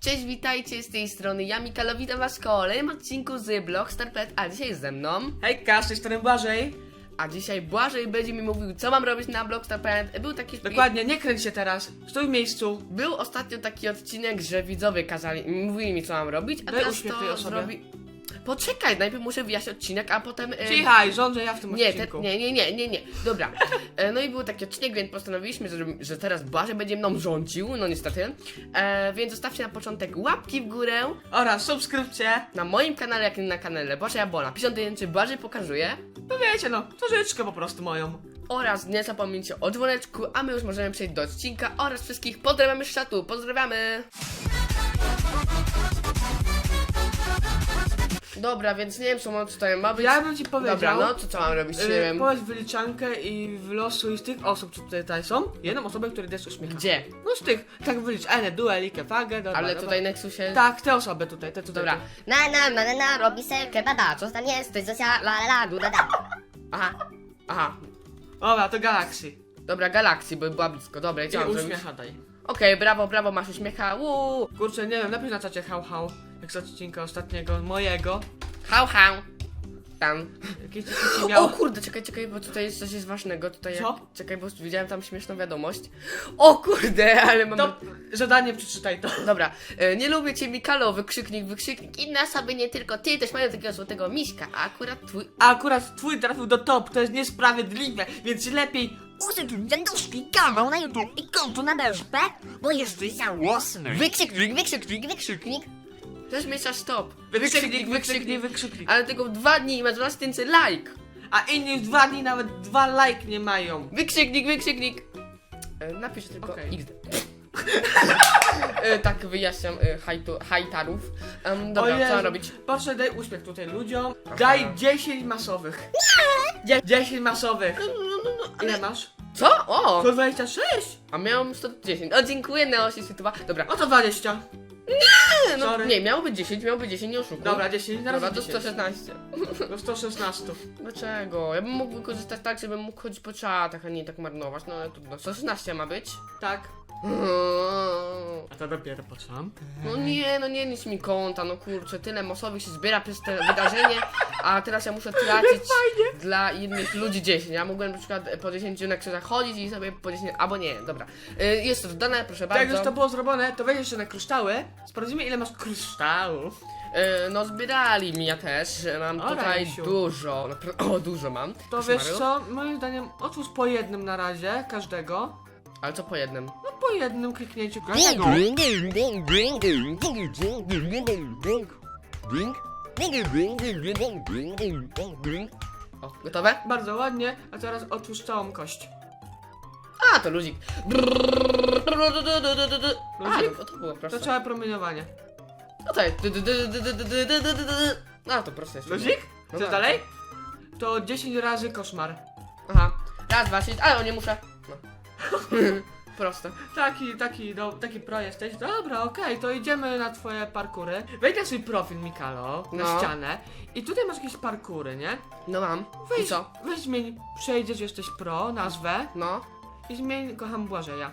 Cześć, witajcie z tej strony, ja Mikalo, witam was w kolejnym odcinku z Blockstar.pl, a dzisiaj jest ze mną, Hejka, z tej strony Błażej. a dzisiaj Błażej będzie mi mówił, co mam robić na Blockstar.pl. Był taki Dokładnie, nie kręć się teraz. Stój w miejscu. Był ostatnio taki odcinek, że widzowie kazali, mówili mi, co mam robić, a Daj teraz uśmiech to osobie. zrobi... Poczekaj, najpierw muszę wyjaśnić odcinek, a potem... e, Cichaj, rządzę ja w tym Nie, odcinku. nie, nie, nie, nie, nie. Dobra. E, No i był taki odcinek, więc postanowiliśmy, że, że teraz Błażej będzie mną rządził, no niestety. E, więc zostawcie na początek łapki w górę Oraz subskrypcje. na moim kanale, jak i na kanale Błażeja Bola. Piszą czy Błażej pokazuje. No wiecie no, to życzkę po prostu moją. Oraz nie zapomnijcie o dzwoneczku, a my już możemy przejść do odcinka oraz wszystkich pozdrawiamy z czatu. Pozdrawiamy! Dobra, więc nie wiem co mam tutaj ma być. Ja bym ci powiedział. Dobra, no to co mam robić? Nie y, wiem. Powiedz wyliczankę i wylosuj z tych osób, co tutaj, tutaj są, jedną osobę, której też uśmiecha. Gdzie? No z tych, tak wylicz, Ene, Duelike, Fagę, dobra, Ale dobra. tutaj Nexusie... Tak, te osoby tutaj, te tutaj. Dobra. Na na na na na robi se kebaba, co tam jest, coś Zosia, la la la, du da da. Aha. Aha. Dobra, to Galaxy. Dobra, Galaxy, bo była blisko. Dobra, I zrobić? uśmiecha daj. Okej, brawo, brawo, masz uśmiecha. Uuu. Kurczę, nie wiem, napisz na czacie hał hał, jak z odcinka ostatniego, mojego. Hał, hał. Tam. O kurde, czekaj, czekaj, bo tutaj jest coś jest ważnego. Tutaj Co? Jak, czekaj, bo widziałem tam śmieszną wiadomość. O kurde, ale mam. To zadanie przeczytaj to. Dobra, e, nie lubię cię Mikalo, wykrzyknik, wykrzyknik. Inne osoby, nie tylko ty, też mają takiego złotego miśka, a akurat twój. A akurat twój trafił do top, to jest niesprawiedliwe, więc lepiej... Usuń dziadowski kanał na YouTube i konto na BSP, bo jesteś żałosny. Wykrzyknik, wykrzyknik, wykrzyknik. Też mieszasz stop. Wykrzyknik, wykrzyknik, wykrzyknik. Ale tylko w dwa dni ma 12 tysięcy like. A inni już dwa dni nawet dwa like nie mają. Wykrzyknik, wykrzyknik. E, napisz tylko Okej. XD. e, tak wyjaśniam e, hajtu, hajtarów. Um, dobra, O co mam Jezu. robić? Proszę daj uśmiech tutaj ludziom. Daj 10 masowych. Nie! 10 masowych. Ile masz? Co? O! 126? A miałem 110. O, dziękuję, Neosi Sytuwa. Dobra. O to 20. Nie, no, sorry. nie, miało być 10, miało być 10, nie oszukuj. Dobra, 10 na Dobra, razie to 10. 116. Do 116. Dlaczego? Ja bym mógł wykorzystać tak, żebym mógł chodzić po czatach, a nie tak marnować. No ale trudno. 116 ma być. Tak. A to dopiero początek. No nie, no nie nic mi konta, no kurczę, tyle mosowych się zbiera przez to wydarzenie, a teraz ja muszę tracić dla innych ludzi 10. Ja mogłem na przykład po 10 na krzyżach chodzić i sobie po 10, albo nie, dobra. Y, Jest to dodane, proszę Tak jak już to było zrobione, to wejdź jeszcze na kryształy. Sprawdzimy ile masz kryształów. Y, No zbierali mi ja też, mam Ora, tutaj Jasiu. dużo, napra- o dużo mam. To wiesz Koszmarów. co, moim zdaniem otwórz po jednym na razie, każdego. Ale co po jednym? No po jednym kliknięciu każdego. ding, ding, ding, ding, ding, ding, ding, ding, ding, ding. Ding, O, gotowe? Bardzo ładnie, a teraz otwórz całą kość. A, to luzik. A, no, to było To proste. całe promieniowanie. No tak. A, to proste jest. Luzik? No Chcesz tak. dalej? To 10 razy koszmar. Aha. Raz, dwa, trzy, ale o nie muszę. No. Proste. Taki, taki, do, taki pro jesteś. Dobra, okej, to idziemy na twoje parkury. Wejdź na swój profil, Mikalo, na No. ścianę. I tutaj masz jakieś parkury, nie? No mam. I Weź, co? weź zmień, przejdziesz, jesteś pro, nazwę No. i zmień, kocham Błażeja.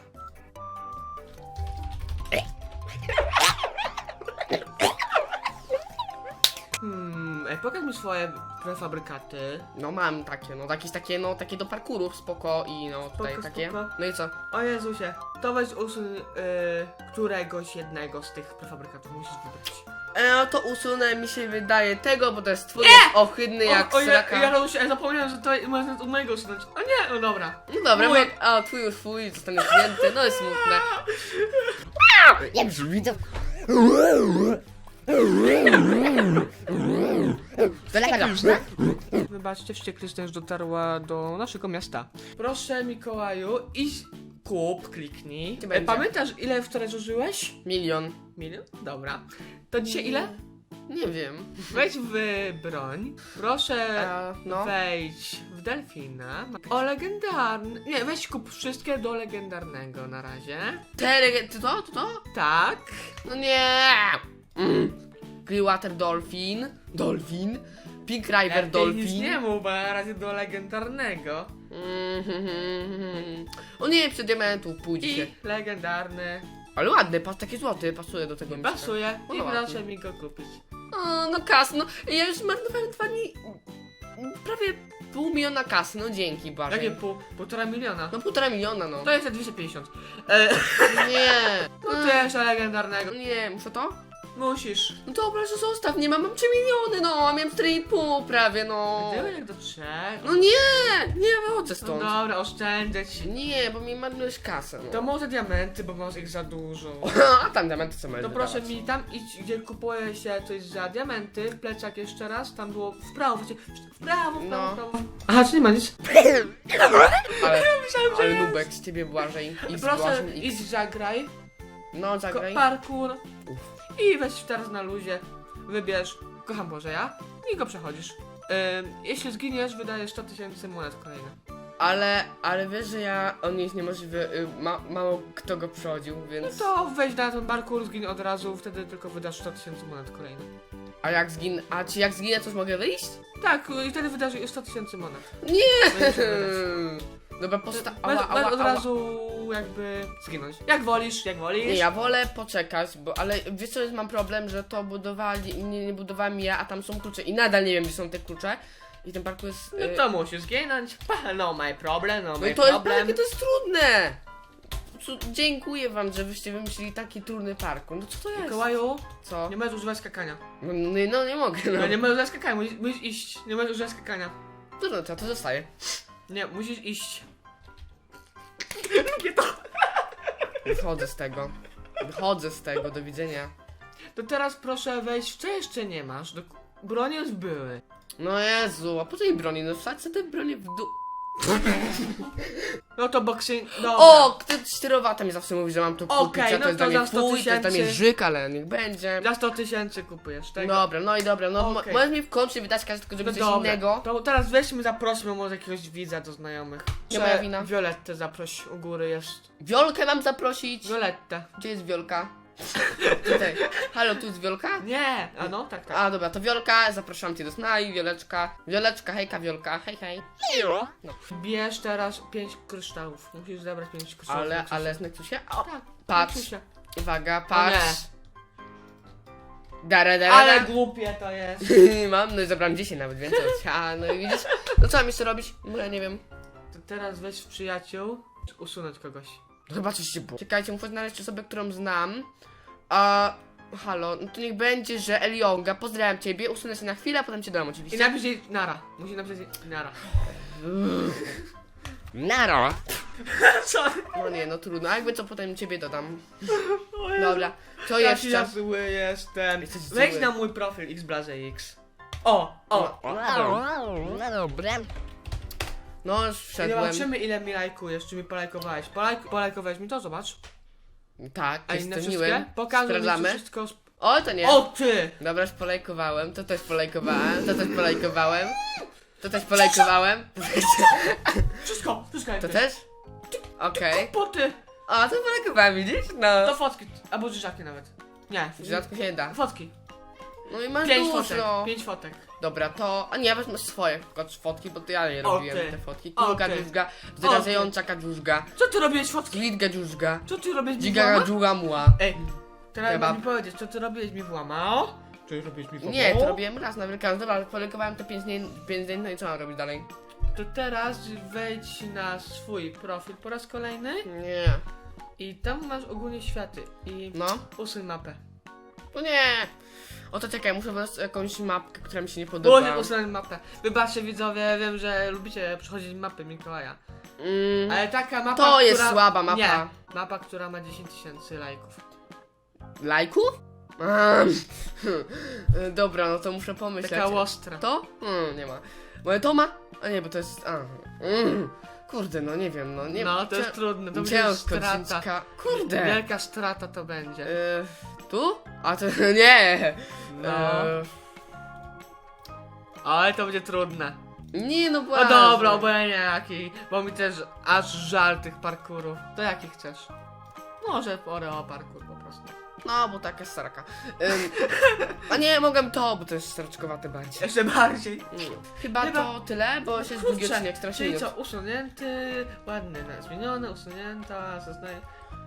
Ej, pokaż mi swoje prefabrykaty. No mam takie, no jakieś takie, no takie do parkurów, spoko i no tutaj Spoko, takie. spoko. No i co? O Jezusie, to weź usuń y, któregoś jednego z tych prefabrykatów, musisz wybrać. E, to usunę, mi się wydaje tego, bo to jest twój jest ohydny jak o, o, ja, sraka. ja, ja, ja zapomniałem, że to można u mojego usunąć. O nie, no dobra. No dobra, Mój. mój... a twój już twój, zostanie zdjęty, no jest smutne. Nie brzmi to... Lekarza. Wybaczcie, wściekłość już dotarła do naszego miasta. Proszę Mikołaju, idź kup, kliknij. E, będzie? pamiętasz ile wczoraj zużyłeś? Milion. Milion? Dobra. To dzisiaj ile? Nie wiem. Wejdź w broń. Proszę A, no. wejdź w delfina. O legendarny. Nie, weź kup wszystkie do legendarnego na razie. Tele... Ty to? To to? Tak. No nie! Mm. Clearwater Dolphin. Dolphin. Pink River Dolphin. nie mów, bo na razie do legendarnego. Mhm. O nie, przy diamentu pójdzie się. I legendarny. Ale ładny, patrz, taki złoty, pasuje do tego mieszkania. Pasuje i No proszę ładnie. mi go kupić. O, no kas, no ja już marnowałem dwa dni, prawie pół miliona kasy, no dzięki Błażej. Jakie pół, półtora miliona. No półtora miliona, no. To jest za 250. E, Nie, to też legendarnego. nie, muszę to? Musisz. No dobra, że zostaw, nie mam, mam 3 miliony, no, miałem 4,5 prawie, no. Gdyby jak do trzech. No nie, nie wychodzę No stąd. dobra, oszczędzę ci. Nie, bo mi marnujesz kasę, no. To może diamenty, bo masz ich za dużo. A tam diamenty co To będę proszę dawać. mi tam idź, gdzie kupuje się coś za diamenty, plecak jeszcze raz, tam było w prawo, w prawo, w prawo, No. w prawo. Aha, czy nie ma nic? Ale, Myślałem, że ale jest. nubek z ciebie Błażej i z Proszę, Błażej idź zagraj, No, ko- zagraj. parkour i weź teraz na luzie, wybierz, kocham Boże ja, i go przechodzisz. Ym, jeśli zginiesz, wydajesz 100 tysięcy monet kolejne. Ale, ale wiesz, że ja, on jest niemożliwy, y, ma, mało kto go przechodził, No więc... to wejdź na ten parkour, zgiń od razu, wtedy tylko wydasz 100 tysięcy monet kolejne. A jak zgin... A czy jak zginę, to już mogę wyjść? Tak, i wtedy wydasz 100 tysięcy monet. Nie! Wydać. Dobra, posta... Ała, masz ała, od ała. razu jakby zginąć. Jak wolisz, jak wolisz. Nie, ja wolę poczekać, bo ale wiesz co jest mam problem, że to budowali, nie, nie budowałem ja, a tam są klucze i nadal nie wiem gdzie są te klucze. I ten parkour jest... No y, to musisz zginąć. No my problem, no No my i to jest, problem. jakie to jest trudne! Co, dziękuję wam, że wyście wymyślili taki trudny parkour. No co to jest? Mikołaju, Co? nie możesz używać skakania. No, no, no nie mogę, no. No nie możesz używać skakania, musisz, musisz iść. Nie możesz używać skakania. Trudno, to, to zostaje. Nie, musisz iść. Wychodzę z tego. Wychodzę z tego, do widzenia. To teraz proszę wejść co jeszcze nie masz. Do... Bronie już były. No Jezu, a po co jej broni? No wsadźcie te bronie w dół. No to boxing. Dobra. O! Kto czterowata mi zawsze mówi, że mam to kupić, Okej, a no to jest to dla mnie za 100 fuj, to jest dla mnie tysięcy. żyk, ale niech będzie. Za 100 tysięcy kupujesz tego. Dobra, no i dobra, no mo- Okej. możesz mi w końcu wydać każdy, tylko No żeby coś dobra. innego. To teraz weźmy, zaprośmy może jakiegoś widza do znajomych. Nie moja wina. Violettę zaproś, u góry jest. Wiolkę mam zaprosić. Violettę. Gdzie jest Wiolka? Tutaj. Halo, tu jest Wiolka? Nie! A no, tak, tak. A dobra, to Wiolka, zapraszam cię do snaj, Wioleczka. Wioleczka, hejka, Wiolka, hej, hej. Bierz teraz 5 kryształów. Musisz zebrać 5 kryształów. Ale, Nexusie. ale z Nexusie? O, Tak, patrz, Nexusie. uwaga, patrz. Dara, dara, Ale dara. głupie to jest. Mam, no i zabrałem 10 nawet więcej. A, no i widzisz? No co mam jeszcze robić? Bo ja nie wiem. To teraz weź w przyjaciół, usunąć kogoś. No Chyba coś się było. Czekajcie, muszę znaleźć osobę, którą znam. A... Halo, no to niech będzie, że Elionga, pozdrawiam ciebie, usunę się na chwilę, a potem cię dam I oczywiście. napisz jej nara. Musi napisać jej nara. Nara. Co? No nie, no trudno, a jakby co, potem ciebie dodam. Dobra, to Jaki ja jeszcze. zły jestem. Jesteś Wejdź na mój profil xblazex. O, o. No dobra. No już I wszedłem. zobaczymy ile mi lajkujesz, czy mi polajkowałeś. Polajk polajkowałeś mi to, zobacz. Tak, A inne jestem wszystkie? miłym. Pokażę mi czy Sprawdzamy. wszystko. sp- O, to nie. O ty! Dobra, już polajkowałem, to też polajkowałem, to też polajkowałem. To też polajkowałem. Wszystko, wszystko To jakby. też? Okej. Poty! A, to polajkowałem, widzisz? To No. fotki, albo dzieciaki nawet. Nie, W rzadko się da. fotki. No i masz Pięć fotek, dużo. pięć fotek. Dobra, to... A nie, wezmę swoje tylko fotki, bo to ja nie robiłem te fotki. Kulka dziużga, zdradzająca kadżużga, Co ty robiłeś fotki? glitga dziużga, Co ty robiłeś mi dziga włama? gadżuga muła. Ej, teraz Kebab. mi powiedzieć, co ty robiłeś mi włamał? Czy robiłeś mi włamał? Nie, to robiłem raz na Wielkanoc. Dobra, polajkowałem te 5 dni, pięć dni, no i co mam robić dalej? To teraz wejdź na swój profil po raz kolejny Nie. i tam masz ogólnie światy i No. usuń mapę. To nie. O to czekaj, muszę wybrać jakąś mapkę, która mi się nie podoba. Bądź usunąć mapę. Wybaczcie widzowie, wiem, że lubicie przechodzić mapy Mikołaja. Mm, Ale taka mapa, to jest która... słaba mapa. Nie, mapa, która ma 10 tysięcy lajków. Lajków? Dobra, no to muszę pomyśleć. Taka ostra. To? Hmm, nie ma. Moje to ma? A nie, bo to jest. A. Mm. Kurde, no nie wiem, no nie No, to jest trudne, to będzie Ciężko, strata. Kurde. Wielka strata to będzie. Y, tu? A to nie. No. E, Ale to będzie trudne. nie, no No błagam. dobra, obojętnie jaki, bo mi też aż żal tych parkurów. To jaki chcesz? Może Oreo parkour po prostu. No, bo taka starka. Ym, a nie, mogłem to, bo to jest starczkowate bardziej. Jeszcze bardziej. Mm. Chyba Chyba- to tyle, bo się długi odcinek strasznie czyli co, usunięty, ładny, na- zmieniony, usunięta, zaznaję.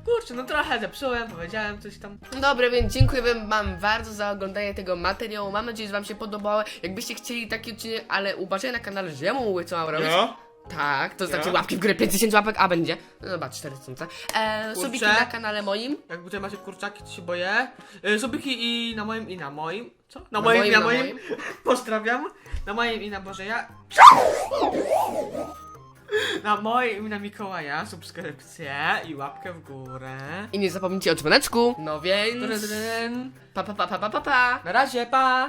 Kurczę, no trochę zepsułem, powiedziałem coś tam. Dobra, więc dziękuję wam bardzo za oglądanie tego materiału. Mam nadzieję, że wam się podobało. Jakbyście chcieli taki odcinek, ale uważaj na kanale, że ja mu mówię, co mam robić. Tak, to znaczy Ja? łapki w górę 5000 łapek, a będzie. No dobra, 4000. E, Kurczę. subiki na kanale moim. Jak tutaj macie kurczaki, to się boję. Yy, Subiki i na moim, i na moim. Co? Na, Na moim, i moim, na na moim. moim. Pozdrawiam. Na moim i na Bożeja. Na i na Mikołaja subskrypcję i łapkę w górę. I nie zapomnijcie o dzwoneczku. No więc. Pa pa pa pa pa pa. pa. Na razie, pa!